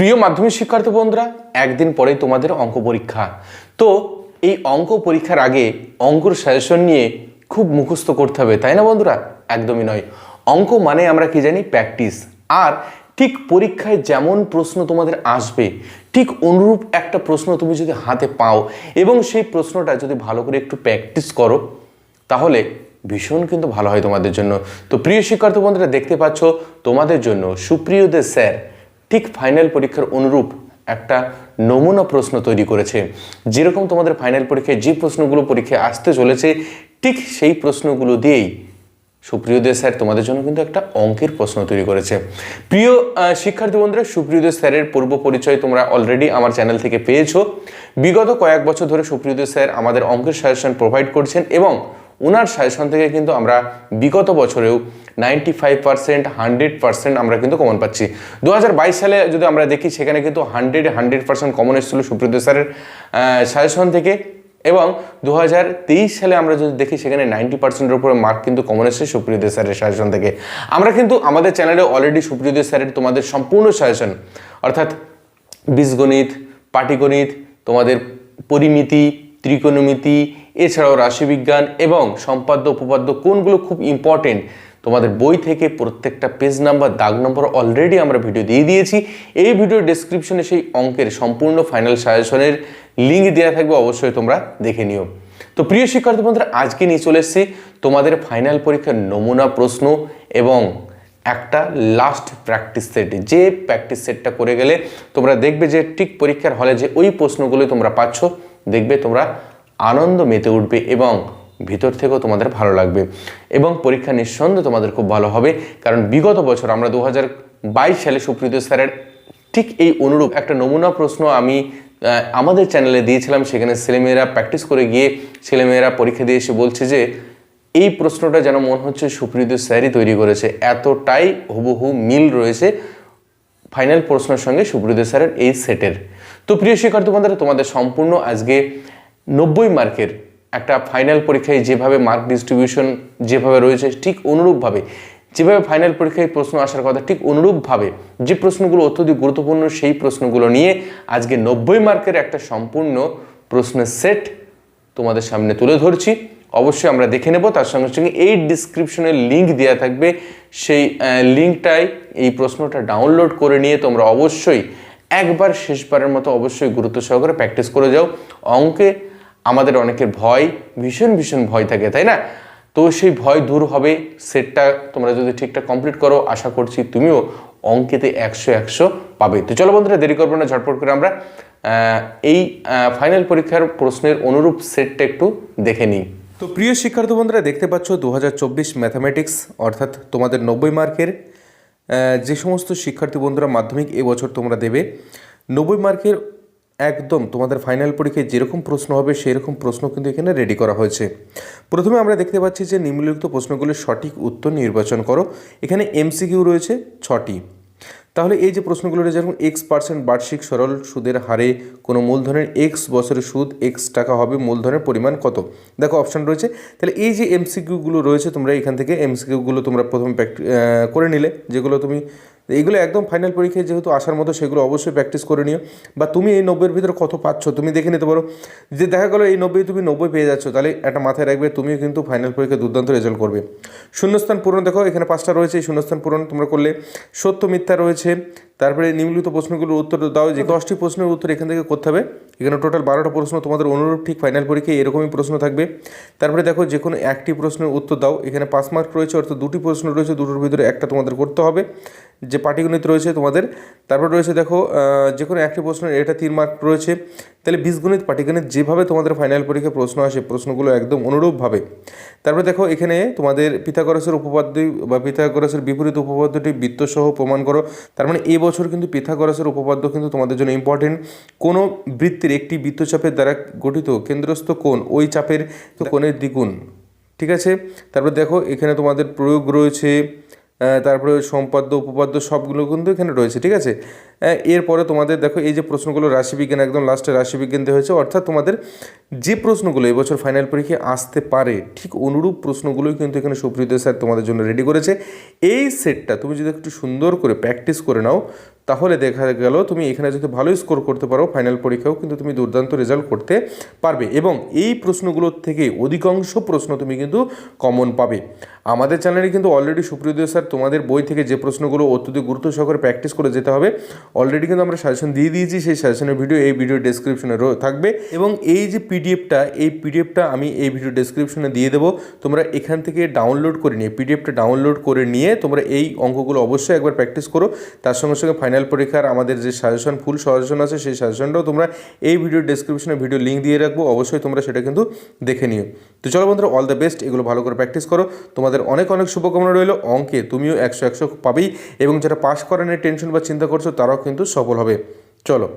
প্রিয় মাধ্যমিক শিক্ষার্থী বন্ধুরা, একদিন পরেই তোমাদের অঙ্ক পরীক্ষা। তো এই অঙ্ক পরীক্ষার আগে অঙ্কর সাজেশন নিয়ে খুব মুখস্থ করতে হবে, তাই না বন্ধুরা? একদমই নয়। অঙ্ক মানে আমরা কি জানি? প্র্যাকটিস। আর ঠিক পরীক্ষায় যেমন প্রশ্ন তোমাদের আসবে, ঠিক অনুরূপ একটা প্রশ্ন তুমি যদি হাতে পাও এবং সেই প্রশ্নটা যদি ভালো করে একটু প্র্যাকটিস করো, তাহলে ভীষণ কিন্তু ভালো হয় তোমাদের জন্য। তো প্রিয় শিক্ষার্থী বন্ধুরা, দেখতে পাচ্ছ তোমাদের জন্য সুপ্রিয়দের স্যার ঠিক ফাইনাল পরীক্ষার অনুরূপ একটা নমুনা প্রশ্ন তৈরি করেছে। যেরকম তোমাদের ফাইনাল পরীক্ষায় যে প্রশ্নগুলো পরীক্ষায় আসতে চলেছে, ঠিক সেই প্রশ্নগুলো দিয়েই সুপ্রিয়দের স্যার তোমাদের জন্য কিন্তু একটা অঙ্কের প্রশ্ন তৈরি করেছে। প্রিয় শিক্ষার্থী বন্ধুরা সুপ্রিয়দের স্যারের পূর্ব পরিচয় তোমরা অলরেডি আমার চ্যানেল থেকে পেয়েছ। বিগত কয়েক বছর ধরে সুপ্রিয়দের স্যার আমাদের অঙ্কের সাজেশন প্রোভাইড করছেন এবং ওনার সাজেশন থেকে কিন্তু আমরা বিগত বছরেও ninety five percent hundred percent আমরা কিন্তু কমন পাচ্ছি। দু হাজার বাইশ সালে যদি আমরা দেখি, সেখানে কিন্তু হান্ড্রেড হান্ড্রেড পার্সেন্ট কমন এসেছিল সুপ্রিয় স্যারের সাজেশন থেকে। এবং দু হাজার তেইশ সালে আমরা যদি দেখি, সেখানে নাইনটি পার্সেন্টের উপরে মার্ক কিন্তু কমন এসেছে সুপ্রিয় স্যারের সাজেশন থেকে। আমরা কিন্তু আমাদের চ্যানেলে অলরেডি সুপ্রিয় স্যারের তোমাদের সম্পূর্ণ সাজেশন অর্থাৎ বীজগণিত, পাটিগণিত, তোমাদের পরিমিতি ত্রিকোণমিতি, এছাড়াও রাশিবিজ্ঞান এবং সম্পাদ্য, উপপাদ্য কোনগুলো খুব ইম্পর্টেন্ট তোমাদের বই থেকে প্রত্যেকটা পেজ নাম্বার দাগ নম্বর অলরেডি আমরা ভিডিও দিয়ে দিয়েছি। এই ভিডিও ডেসক্রিপশনে সেই অঙ্কের সম্পূর্ণ ফাইনাল সাজেশনের লিঙ্ক দেওয়া থাকবে, অবশ্যই তোমরা দেখে নিও। তো প্রিয় শিক্ষার্থী বন্ধুরা, আজকে নিয়ে চলে এসেছি তোমাদের ফাইনাল পরীক্ষার নমুনা প্রশ্ন এবং একটা লাস্ট প্র্যাকটিস সেট যে প্র্যাকটিস সেটটা করে গেলে তোমরা দেখবে যে ঠিক পরীক্ষার হলে যে ওই প্রশ্নগুলো তোমরা পাচ্ছ দেখবে তোমরা আনন্দ মেতে উঠবে এবং ভিতর থেকেও তোমাদের ভালো লাগবে এবং পরীক্ষা নিঃসন্দেহে তোমাদের খুব ভালো হবে। কারণ বিগত বছর আমরা দু হাজার বাইশ সালে সুপ্রীত স্যারের ঠিক এই অনুরূপ একটা নমুনা প্রশ্ন আমি আমাদের চ্যানেলে দিয়েছিলাম। সেখানে ছেলেমেয়েরা প্র্যাকটিস করে গিয়ে ছেলেমেয়েরা পরীক্ষা দিয়ে এসে বলছে যে, এই প্রশ্নটা যেন মনে হচ্ছে সুপ্রীত স্যারই তৈরি করেছে। এতটাই হুবহু মিল রয়েছে ফাইনাল প্রশ্নের সঙ্গে সুব্রত স্যারের এই সেটের তো প্রিয় শিক্ষার্থী বন্ধুরা, তোমাদের সম্পূর্ণ আজকে নব্বই মার্কের একটা ফাইনাল পরীক্ষায় যেভাবে মার্ক ডিস্ট্রিবিউশন যেভাবে রয়েছে, ঠিক অনুরূপভাবে, যেভাবে ফাইনাল পরীক্ষায় প্রশ্ন আসার কথা, ঠিক অনুরূপভাবে যে প্রশ্নগুলো অত্যধিক গুরুত্বপূর্ণ, সেই প্রশ্নগুলো নিয়ে আজকে নব্বই মার্কের একটা সম্পূর্ণ প্রশ্নের সেট তোমাদের সামনে তুলে ধরছি। অবশ্যই আমরা দেখে নেব, তার সঙ্গে সঙ্গে এই ডিসক্রিপশনের লিঙ্ক দেওয়া থাকবে। সেই লিঙ্কটাই এই প্রশ্নটা ডাউনলোড করে নিয়ে তোমরা অবশ্যই একবার শেষবারের মতো অবশ্যই গুরুত্ব সহকারে প্র্যাকটিস করে যাও। অঙ্কে আমাদের অনেকের ভয়, ভীষণ ভীষণ ভয় থাকে, তাই না? তো সেই ভয় দূর হবে, সেটটা তোমরা যদি ঠিকঠাক কমপ্লিট করো, আশা করছি তুমিও অঙ্কেতে একশো একশো পাবে। তো চলো বন্ধুরা, দেরি করব না, ঝটপট করে আমরা এই ফাইনাল পরীক্ষার প্রশ্নের অনুরূপ সেটটা একটু দেখে নিই। তো প্রিয় শিক্ষার্থী বন্ধুরা, দেখতে পাচ্ছ দু হাজার চব্বিশ ম্যাথামেটিক্স অর্থাৎ তোমাদের নব্বই মার্কের যে সমস্ত শিক্ষার্থী বন্ধুরা মাধ্যমিক এবছর তোমরা দেবে, নব্বই মার্কের একদম তোমাদের ফাইনাল পরীক্ষায় যেরকম প্রশ্ন হবে সেই রকম প্রশ্ন কিন্তু এখানে রেডি করা হয়েছে। প্রথমে আমরা দেখতে পাচ্ছি যে নিম্নলিখিত প্রশ্নগুলির সঠিক উত্তর নির্বাচন করো। এখানে এমসিকিউ রয়েছে ছটি। তাহলে এই যে প্রশ্নগুলো রয়েছে যেমন এক্স পার্সেন্ট বার্ষিক সরল সুদের হারে কোনো মূলধনের এক্স বছরের সুদ এক্স টাকা হবে, মূলধনের পরিমাণ কত? দেখো অপশান রয়েছে। তাহলে এই যে এমসিকিউগুলো রয়েছে, তোমরা এখান থেকে এমসিকিউগুলো তোমরা প্রথমে করে নিলে, যেগুলো তুমি এইগুলো একদম ফাইনাল পরীক্ষায় যেহেতু আসার মতো সেগুলো অবশ্যই প্র্যাকটিস করে নিও। বা তুমি এই নব্বইয়ের ভিতরে কত পাচ্ছ তুমি দেখে নিতে পারো। যে দেখা গেলো এই নব্বই তুমি নব্বই পেয়ে যাচ্ছ, তাহলে একটা মাথায় রাখবে তুমিও কিন্তু ফাইনাল পরীক্ষায় দুর্দান্ত রেজাল্ট করবে। শূন্যস্থান পূরণ দেখো, এখানে পাঁচটা রয়েছে, এই শূন্যস্থান পূরণ তোমরা করলে। সত্য, মিথ্যা রয়েছে। তারপরে নিম্নলিখিত প্রশ্নগুলোর উত্তর দাও, যে দশটি প্রশ্নের উত্তর এখান থেকে করতে হবে। এখানে টোটাল বারোটা প্রশ্ন তোমাদের অনুরূপ, ঠিক ফাইনাল পরীক্ষায় এরকমই প্রশ্ন থাকবে। তারপরে দেখো যে কোনো একটি প্রশ্নের উত্তর দাও, এখানে পাঁচ মার্ক রয়েছে, অর্থাৎ দুটি প্রশ্ন রয়েছে, দুটোর ভিতরে একটা তোমাদের করতে হবে। যে পাটিগণিত রয়েছে তোমাদের, তারপর রয়েছে দেখো যে কোনো একটি প্রশ্নের এটা তিন মার্ক রয়েছে। তাহলে বীজগণিত, পাটিগণিত যেভাবে তোমাদের ফাইনাল পরীক্ষায় প্রশ্ন আসে, প্রশ্নগুলো একদম অনুরূপভাবে। তারপরে দেখো, এখানে তোমাদের পিথাগোরাসের উপপাদ্য, বা পিথাগোরাসের বিপরীত উপপাদ্যটি বৃত্তসহ প্রমাণ করো। তার মানে এই বছর কিন্তু পিথাগরাসের উপপাদ্য কিন্তু তোমাদের জন্য ইম্পর্টেন্ট কোনো বৃত্তের একটি বৃত্তচাপের দ্বারা গঠিত কেন্দ্রস্থ কোণ, ওই চাপের কোণের দ্বিগুণ। ঠিক আছে? তারপর দেখো, এখানে তোমাদের প্রয়োগ রয়েছে আহ, ওই সম্পাদ্য উপপাদ্য সবগুলো কিন্তু এখানে রয়েছে ঠিক আছে? এরপরে তোমাদের দেখো এই যে প্রশ্নগুলো রাশিবিজ্ঞান একদম লাস্টে রাশিবিজ্ঞান দেওয়া হয়েছে অর্থাৎ তোমাদের যে প্রশ্নগুলো এবছর ফাইনাল পরীক্ষায় আসতে পারে ঠিক অনুরূপ প্রশ্নগুলোই কিন্তু এখানে সুপ্রিয় স্যার তোমাদের জন্য রেডি করেছে। এই সেটটা তুমি যদি একটু সুন্দর করে প্র্যাকটিস করে নাও তাহলে দেখা গেল তুমি এখানে যদি ভালো স্কোর করতে পারো ফাইনাল পরীক্ষাও কিন্তু তুমি দুর্দান্ত রেজাল্ট করতে পারবে। এবং এই প্রশ্নগুলোর থেকে অধিকাংশ প্রশ্ন তুমি কিন্তু কমন পাবে। আমাদের চ্যানেলে কিন্তু অলরেডি সুপ্রিয় স্যার, তোমাদের বই থেকে যে প্রশ্নগুলো অত্যধিক গুরুত্ব সহকারে প্র্যাকটিস করে যেতে হবে অলরেডি কিন্তু আমরা সাজেশন দিয়ে দিয়েছি, সেই সাজেশনের ভিডিও এই ভিডিও ডেসক্রিপশনে থাকবে। এবং এই যে পিডিএফটা এই পিডিএফটা আমি এই ভিডিও ডেসক্রিপশনে দিয়ে দেবো। তোমরা এখান থেকে ডাউনলোড করে নিয়ে পিডিএফটা ডাউনলোড করে নিয়ে তোমরা এই অঙ্কগুলো অবশ্যই একবার প্র্যাকটিস করো। তার সঙ্গে সঙ্গে ফাইনাল পরীক্ষার আমাদের যে সাজেশন ফুল সাজেশন আছে, সেই সাজেশনটাও তোমরা এই ভিডিও ডেসক্রিপশনে ভিডিও লিঙ্ক দিয়ে রাখব। অবশ্যই তোমরা সেটা কিন্তু দেখে নিও। তো চলো বন্ধুরা অল দ্য বেস্ট এগুলো ভালো করে প্র্যাকটিস করো। তোমাদের অনেক অনেক শুভকামনা রইল। অঙ্কে তুমিও একশো একশো পাবেই এবং যারা পাশ করার নিয়ে টেনশন বা চিন্তা করছ, তারাও কিন্তু সফল হবে। চলো।